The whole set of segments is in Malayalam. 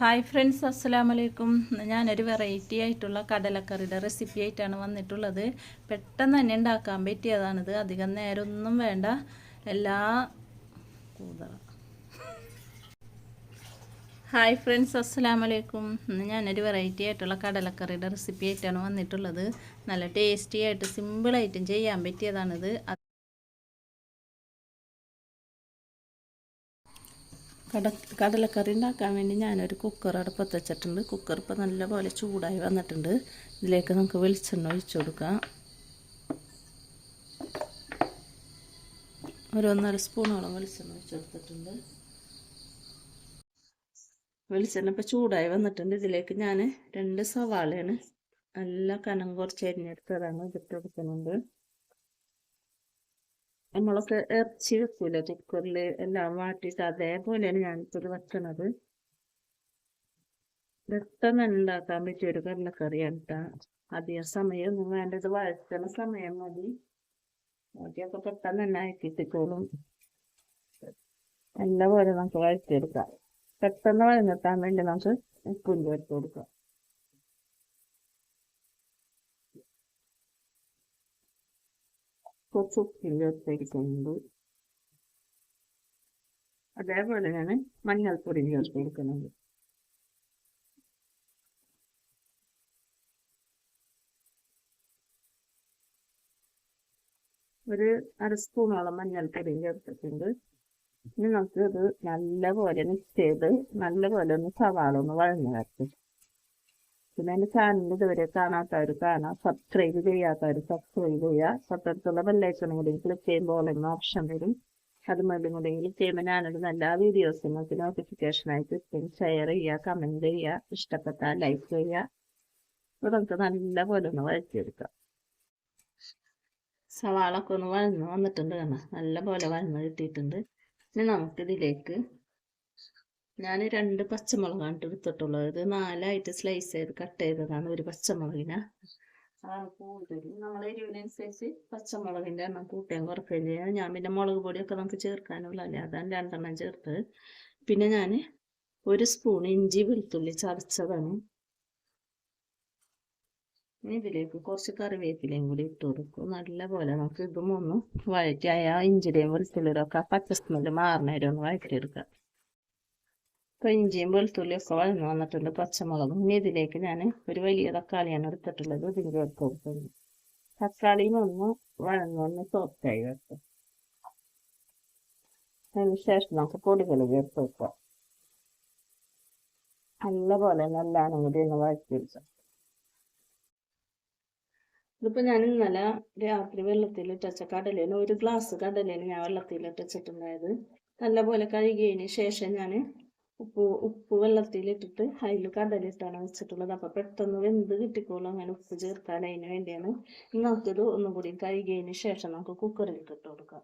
ഹായ് ഫ്രണ്ട്സ് അസ്സലാമലൈക്കും ഞാനൊരു വെറൈറ്റി ആയിട്ടുള്ള കടലക്കറിയുടെ റെസിപ്പി ആയിട്ടാണ് വന്നിട്ടുള്ളത്. പെട്ടെന്ന് തന്നെ ഉണ്ടാക്കാൻ പറ്റിയതാണിത്. അധികം നേരമൊന്നും വേണ്ട. എല്ലാ കൂതറ. ഹായ് ഫ്രണ്ട്സ് അസ്സലാമലൈക്കും ഇന്ന് ഞാനൊരു വെറൈറ്റി ആയിട്ടുള്ള കടലക്കറിയുടെ റെസിപ്പി ആയിട്ടാണ് വന്നിട്ടുള്ളത്. നല്ല ടേസ്റ്റി ആയിട്ട് സിമ്പിളായിട്ടും ചെയ്യാൻ പറ്റിയതാണിത്. കട കടലക്കറി ഉണ്ടാക്കാൻ വേണ്ടി ഞാനൊരു കുക്കർ അടുപ്പത്ത് വെച്ചിട്ടുണ്ട്. കുക്കർ ഇപ്പോൾ നല്ലപോലെ ചൂടായി വന്നിട്ടുണ്ട്. ഇതിലേക്ക് നമുക്ക് വെളിച്ചെണ്ണ ഒഴിച്ചു കൊടുക്കാം. ഒരു സ്പൂണോളം വെളിച്ചെണ്ണ ഒഴിച്ചു കൊടുത്തിട്ടുണ്ട്. വെളിച്ചെണ്ണ ഇപ്പോൾ ചൂടായി വന്നിട്ടുണ്ട്. ഇതിലേക്ക് ഞാൻ രണ്ട് സവാളയാണ് നല്ല കനം കുറച്ച് അരിഞ്ഞെടുത്തതാണ്. ഇതിട്ട് കൊടുക്കുന്നുണ്ട്. നമ്മളൊക്കെ ഇറച്ചി വെക്കൂല കുക്കറിൽ എല്ലാം വാട്ടിയിട്ട് അതേപോലെയാണ് ഞാനിപ്പോൾ വെക്കണത്. പെട്ടെന്ന് ഉണ്ടാക്കാൻ പറ്റിയ ഒരു കടലക്കറിയാണ് കേട്ടോ അധികം സമയമൊന്നും വേണ്ടത് വഴറ്റണ സമയം മതി. ബാക്കിയൊക്കെ പെട്ടെന്ന് തന്നെ ആക്കിയിട്ടിക്കോളും നല്ല പോലെ നമുക്ക് വഴറ്റിയെടുക്കാം. പെട്ടെന്ന് വഴഞ്ഞെത്താൻ വേണ്ടി നമുക്ക് ഉപ്പും ചേർത്ത് കൊടുക്കാം. കുറച്ച് ഉപ്പിൽ ചേർത്തിരിക്കുന്നുണ്ട് അതേപോലെ ഞാൻ മഞ്ഞൾപ്പൊടി ചേർത്ത് ഒരു അര സ്പൂണോളം മഞ്ഞൾപ്പൊടി ചേർത്തിട്ടുണ്ട്. ഇനി നമുക്ക് ഇത് നല്ലപോലെ മിക്സ് ചെയ്ത് നല്ലപോലെ ഒന്ന് സവാള ഒന്ന് വഴഞ്ഞു വരട്ടെ. പിന്നെ എന്റെ ചാനൽ ഇതുവരെ കാണാത്തവർ കാണാം. സബ്സ്ക്രൈബ് ചെയ്യാത്തവർ സബ്സ്ക്രൈബ് ചെയ്യുക. തൊട്ടടുത്തുള്ള ബെല്ലൈക്കണും കൂടി ക്ലിക്ക് ചെയ്യുമ്പോൾ എന്ന ഓപ്ഷൻ വരും. അത് മതി കൂടി ക്ലിക്ക് ചെയ്യുമ്പോൾ ഞാനിടുന്ന എല്ലാ വീഡിയോസും നമുക്ക് നോട്ടിഫിക്കേഷനായി കിട്ടും ഷെയർ ചെയ്യുക കമന്റ് ചെയ്യുക ഇഷ്ടപ്പെട്ടാൽ ലൈക്ക് ചെയ്യുക. അപ്പോൾ നമുക്ക് നല്ലപോലെ ഒന്ന് വഴറ്റിയെടുക്കാം സവാളൊക്കെ ഒന്ന് വഴന്ന് വന്നിട്ടുണ്ട് കാരണം നല്ലപോലെ വഴന്ന് കിട്ടിയിട്ടുണ്ട്. ഇനി നമുക്കിതിലേക്ക് ഞാൻ രണ്ട് പച്ചമുളകാണ് എടുത്തിട്ടുള്ളത് ഇത് നാലായിട്ട് സ്ലൈസ് ചെയ്ത് കട്ട് ചെയ്തതാണ് ഒരു പച്ചമുളകിന്. അതാണ് കൂടുതൽ. നമ്മൾ എരിവിനനുസരിച്ച് പച്ചമുളകിന്റെ എണ്ണം കൂട്ടുകയും കുറക്കുകയും ചെയ്യാം. ഞാൻ പിന്നെ മുളക് പൊടിയൊക്കെ നമുക്ക് ചേർക്കാനുള്ള ചേർക്കാനുള്ളതല്ലേ? അതാണ് രണ്ടെണ്ണം ചേർത്ത്. പിന്നെ ഞാൻ ഒരു സ്പൂൺ ഇഞ്ചി വെളുത്തുള്ളി ചതച്ചതാണ്. ഇതിലേക്ക് കുറച്ച് കറിവേപ്പിലയും കൂടി ഇട്ട് കൊടുക്കും. നല്ലപോലെ നമുക്ക് ഇതും ഒന്ന് വഴറ്റി ആ ഇഞ്ചിയുടെയും വെളുത്തുള്ളിയുടെ ഒക്കെ പച്ച സ്മെല്ല് മാറുന്നവരെ ഒന്ന് വഴറ്റിയെടുക്കാം. ഇപ്പോൾ ഇഞ്ചിയും വെളുത്തുള്ളിയൊക്കെ വഴന്ന് വന്നിട്ടുണ്ട് പച്ചമുളകും. ഇനി ഇതിലേക്ക് ഞാൻ ഒരു വലിയ തക്കാളിയാണ് എടുത്തിട്ടുള്ളത്. ഇതിന്റെ ചേർത്ത് കൊടുക്കുന്നത് തക്കാളിയും ഒന്ന് വഴന്നൊന്ന് സോഫ്റ്റായി വെക്കും അതിന് ശേഷം നമുക്ക് പൊടികൾ ചേർത്ത് വെക്കാം. നല്ലപോലെ നല്ലാണ് കൂടി ഒന്ന് വഴറ്റിയെടുക്കാം ഇതിപ്പോൾ ഞാൻ ഇന്നലെ രാത്രി വെള്ളത്തിലിട്ട് വെച്ച കടലേന് ഒരു ഗ്ലാസ് കടലേന് ഞാൻ വെള്ളത്തിലിട്ട് വെച്ചിട്ടുണ്ടായത് നല്ലപോലെ കഴുകിയതിന് ശേഷം ഞാൻ ഉപ്പ് ഉപ്പ് വെള്ളത്തിലിട്ടിട്ട് അതിൽ കടലിട്ടാണ് വെച്ചിട്ടുള്ളത്. അപ്പോൾ പെട്ടെന്ന് വെന്ത് കിട്ടിക്കോളും. അങ്ങനെ ഉപ്പ് ചേർക്കാൻ അതിന് വേണ്ടിയാണ്. നമുക്കിത് ഒന്നും കൂടി കഴുകിയതിന് ശേഷം നമുക്ക് കുക്കറിൽ ഇട്ട് കൊടുക്കാം.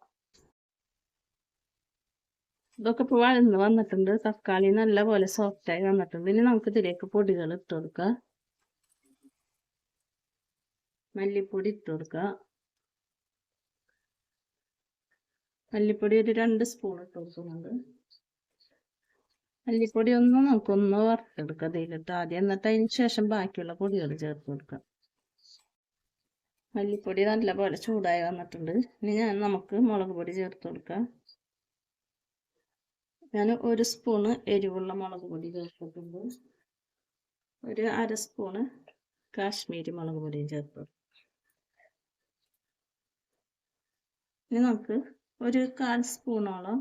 ഇതൊക്കെ ഇപ്പോൾ വഴന്ന് വന്നിട്ടുണ്ട്. തക്കാളി നല്ല നല്ലപോലെ സോഫ്റ്റായി വന്നിട്ടുണ്ട്. ഇനി നമുക്ക് ഇതിലേക്ക് പൊടികൾ ഇട്ട് കൊടുക്കാം. മല്ലിപ്പൊടി ഇട്ട് കൊടുക്കുക മല്ലിപ്പൊടി ഒരു രണ്ട് സ്പൂൺ ഇട്ട് കൊടുക്കുന്നുണ്ട്. മല്ലിപ്പൊടി ഒന്ന് നമുക്കൊന്ന് വറുത്തെടുക്കാം അതിലിട്ട് ആദ്യം എന്നിട്ട് അതിന് ശേഷം ബാക്കിയുള്ള പൊടികൾ ചേർത്ത് കൊടുക്കാം. മല്ലിപ്പൊടി നല്ലപോലെ ചൂടായി വന്നിട്ടുണ്ട്. ഇനി ഞാൻ നമുക്ക് മുളക് പൊടി ചേർത്ത് കൊടുക്കാം. ഞാൻ ഒരു സ്പൂണ് എരിവുള്ള മുളക് പൊടി ചേർത്തിട്ടുണ്ട് ഒരു അര സ്പൂണ് കാശ്മീരി മുളക് പൊടിയും ചേർത്ത് ഇനി നമുക്ക് ഒരു കാൽ സ്പൂണോളം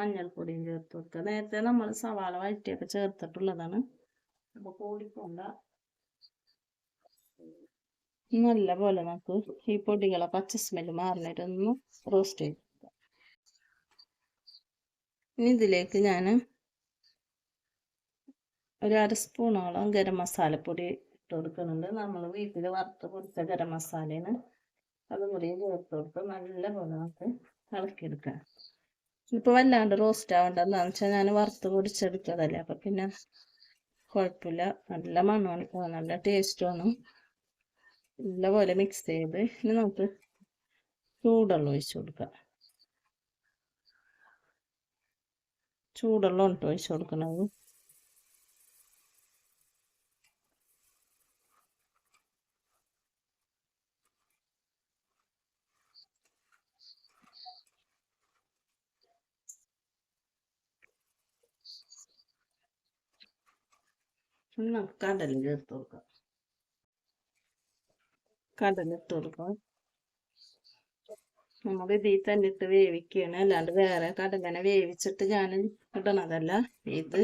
മഞ്ഞൾപ്പൊടിയും ചേർത്ത് കൊടുക്കുക നേരത്തെ നമ്മൾ സവാള വഴറ്റിയൊക്കെ ചേർത്തിട്ടുള്ളതാണ്. അപ്പോൾ കൂടിപ്പോണ്ട നല്ല പോലെ നമുക്ക് ഈ പൊടികളെ പച്ച സ്മെൽ മാറിനിട്ടൊന്ന് റോസ്റ്റ് ചെയ്ത് ഇനി ഇതിലേക്ക് ഞാൻ ഒരു അര സ്പൂണോളം ഗരം മസാലപ്പൊടി ഇട്ട് കൊടുക്കുന്നുണ്ട്. നമ്മൾ വീട്ടിൽ വറുത്ത് പൊടിച്ച ഗരം മസാലയാണ് അതും കൂടി ചേർത്ത് കൊടുത്ത് നല്ല പോലെ നമുക്ക് ഇളക്കിയെടുക്കാം. ഇപ്പോൾ വല്ലാണ്ട് റോസ്റ്റ് ആവണ്ട എന്താണെന്ന് വെച്ചാൽ ഞാൻ വറുത്ത് പൊടിച്ചെടുത്തതല്ലേ. അപ്പം പിന്നെ കുഴപ്പമില്ല നല്ല മണമാണ്. നല്ല ടേസ്റ്റുമാണ് നല്ലപോലെ മിക്സ് ചെയ്ത് ഇനി നമുക്ക് ചൂടുവെള്ളം ഒഴിച്ചു കൊടുക്കാം. ചൂടുവെള്ളം ഇട്ട് ഒഴിച്ചു കൊടുക്കണത്? നമുക്ക് കടല കൊടുക്കാം. കടല ഇട്ട് കൊടുക്കാം. നമ്മൾ ഇതിൽ തന്നെ ഇട്ട് വേവിക്കുകയാണ്. അല്ലാണ്ട് വേറെ കടലനെ വേവിച്ചിട്ട് ഞാൻ ഇടണതല്ല. ഇത്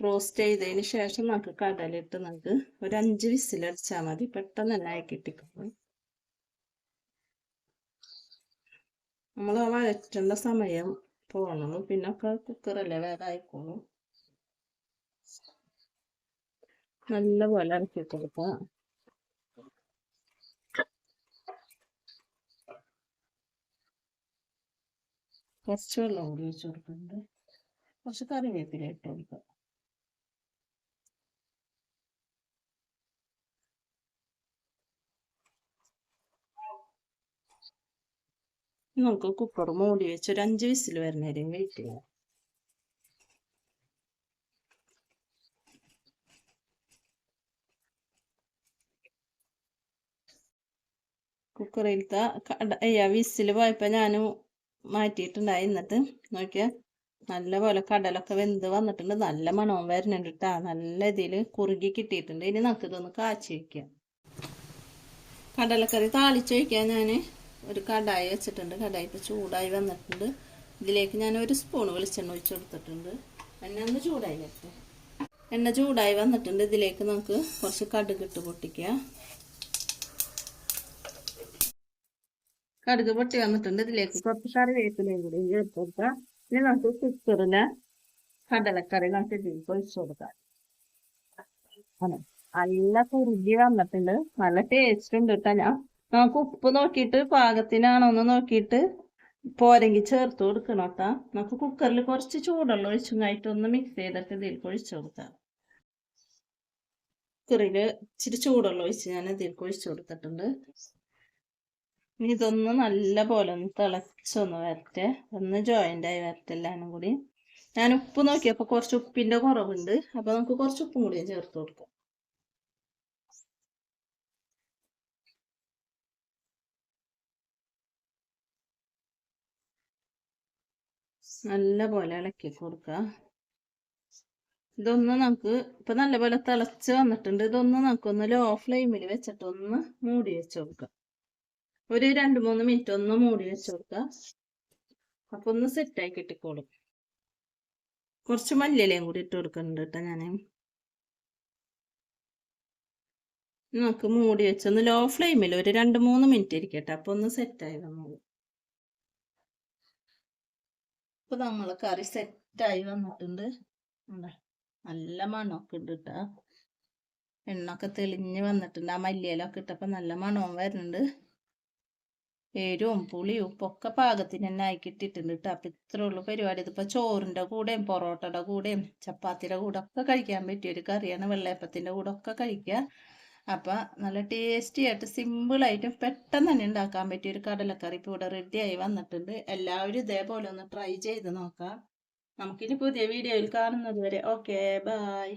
റോസ്റ്റ് ചെയ്തതിന് ശേഷം നമുക്ക് കടലിട്ട് നമുക്ക് ഒരു അഞ്ച് വിസിലടിച്ചാൽ മതി. പെട്ടെന്ന് തന്നെ ആയി കിട്ടിക്കും നമ്മൾ വഴറ്റേണ്ട സമയം പോകണുള്ളൂ പിന്നെ ഒക്കെ കുക്കറല്ലേ വേറെ ആയിക്കോളും. നല്ലപോലെ ഇറക്കി കൊടുക്കാം കുറച്ച് വെള്ളം കൂടി ഒഴിച്ചു കൊടുക്കുന്നുണ്ട്. കുറച്ച് കറിവേപ്പില ഇട്ട് കൊടുക്കാം നമുക്ക് കുക്കർ മൂടി വെച്ച് ഒരു അഞ്ച് വിസിൽ വരുന്നവരെയും വെയിറ്റ് കുക്കറിലത്തെ അയ്യ വിസിൽ പോയപ്പോൾ ഞാൻ മാറ്റിയിട്ടുണ്ടായി എന്നിട്ട് നോക്കിയാൽ നല്ല പോലെ കടലൊക്കെ വെന്ത് വന്നിട്ടുണ്ട്. നല്ല മണവും വരുന്നുണ്ട് കേട്ടോ നല്ല ഇതിൽ കുറുകി കിട്ടിയിട്ടുണ്ട്. ഇനി നമുക്ക് ഇതൊന്ന് കാച്ചി വയ്ക്കാം കടലക്കറി താളിച്ച് വയ്ക്കാൻ ഞാൻ ഒരു കടായി വെച്ചിട്ടുണ്ട്. കടായി ഇപ്പോൾ ചൂടായി വന്നിട്ടുണ്ട്. ഇതിലേക്ക് ഞാൻ ഒരു സ്പൂൺ വെളിച്ചെണ്ണ ഒഴിച്ച് കൊടുത്തിട്ടുണ്ട്. എണ്ണ ഒന്ന് ചൂടായി വരട്ടെ. എണ്ണ ചൂടായി വന്നിട്ടുണ്ട്. ഇതിലേക്ക് നമുക്ക് കുറച്ച് കടുക് ഇട്ട് പൊട്ടിക്കുക കടുക് പൊട്ടി വന്നിട്ടുണ്ട് ഇതിലേക്ക്. കുറച്ച് കറിവേപ്പിലയും കൂടി ചേർത്ത് കൊടുക്കാം. ഇനി നമുക്ക് കുക്കറിന് കടലക്കറി നമുക്ക് ഇതിലേക്ക് ഒഴിച്ചു കൊടുക്കാം. നല്ല കുറുകി വന്നിട്ടുണ്ട്. നല്ല ടേസ്റ്റ് ഉണ്ട് കേട്ടോ ഞാൻ. നമുക്ക് ഉപ്പ് നോക്കിയിട്ട് പാകത്തിനാണോ എന്ന് നോക്കിയിട്ട് പോരെങ്കിൽ ചേർത്ത് കൊടുക്കണം കേട്ടോ. നമുക്ക് കുക്കറിൽ കുറച്ച് ചൂടുള്ള ഒഴിച്ചുമായിട്ട് ഒന്ന് മിക്സ് ചെയ്തിട്ട് ഇതിലേക്ക് ഒഴിച്ചു കൊടുക്കാം. കുക്കറിൽ ഇച്ചിരി ചൂടുള്ള ഒഴിച്ച് ഞാൻ ഇതിലേക്ക് ഒഴിച്ചു കൊടുത്തിട്ടുണ്ട്. ഇനി ഇതൊന്ന് നല്ല പോലെ ഒന്ന് തിളച്ചൊന്ന് വരട്ടെ. ഒന്ന് ജോയിന്റ് ആയി വരട്ടെ എല്ലാവരും കൂടി. ഞാൻ ഉപ്പ് നോക്കിയപ്പോൾ കുറച്ച് ഉപ്പിന്റെ കുറവുണ്ട്. അപ്പോൾ നമുക്ക് കുറച്ച് ഉപ്പും കൂടി ചേർത്ത് കൊടുക്കാം. നല്ല പോലെ ഇളക്കി കൊടുക്കുക. ഇതൊന്ന് നമുക്ക് ഇപ്പൊ നല്ലപോലെ തിളച്ച് വന്നിട്ടുണ്ട്. ഇതൊന്ന് നമുക്കൊന്ന് ലോ ഫ്ലെയിമിൽ വെച്ചിട്ട് ഒന്ന് മൂടി വെച്ച് കൊടുക്കാം. ഒരു രണ്ട് മൂന്ന് മിനിറ്റ് ഒന്ന് മൂടി വെച്ച് കൊടുക്കുക അപ്പൊ ഒന്ന് സെറ്റായി കിട്ടിക്കോളും. കുറച്ച് മല്ലിയിലയും കൂടി ഇട്ട് കൊടുക്കുന്നുണ്ട് കേട്ടോ ഞാൻ നമുക്ക് മൂടി വെച്ചൊന്ന് ലോ ഫ്ലെയിമിൽ ഒരു രണ്ട് മൂന്ന് മിനിറ്റ് ഇരിക്കട്ടെ. അപ്പൊ ഒന്ന് സെറ്റായി വന്നോളൂ. ഇപ്പൊ നമ്മൾ കറി സെറ്റായി വന്നിട്ടുണ്ട്. നല്ല മണമൊക്കെ ഉണ്ട് കേട്ടോ. എണ്ണൊക്കെ തെളിഞ്ഞ് വന്നിട്ടുണ്ട്. ആ മല്ലിയിലൊക്കെ ഇട്ടപ്പോൾ നല്ല മണവും വരുന്നുണ്ട്. എരിവും പുളിയും ഉപ്പൊക്കെ പാകത്തിന് തന്നെ ആയി കിട്ടിയിട്ടുണ്ട് കേട്ടോ. അപ്പം ഇത്രേ ഉള്ളൂ പരിപാടി. ഇതിപ്പോൾ ചോറിന്റെ കൂടെയും പൊറോട്ടയുടെ കൂടെയും ചപ്പാത്തിയുടെ കൂടെ ഒക്കെ കഴിക്കാൻ പറ്റിയ ഒരു കറിയാണ് വെള്ളയപ്പത്തിന്റെ കൂടെ ഒക്കെ കഴിക്കുക. അപ്പം നല്ല ടേസ്റ്റി ആയിട്ട് സിമ്പിളായിട്ടും പെട്ടെന്ന് തന്നെ ഉണ്ടാക്കാൻ പറ്റിയ ഒരു കടലക്കറി ഇപ്പോൾ ഇവിടെ റെഡിയായി വന്നിട്ടുണ്ട്. എല്ലാവരും ഇതേപോലെ ഒന്ന് ട്രൈ ചെയ്ത് നോക്കാം. നമുക്കിനി പുതിയ വീഡിയോയിൽ കാണുന്നത് വരെ. Okay bye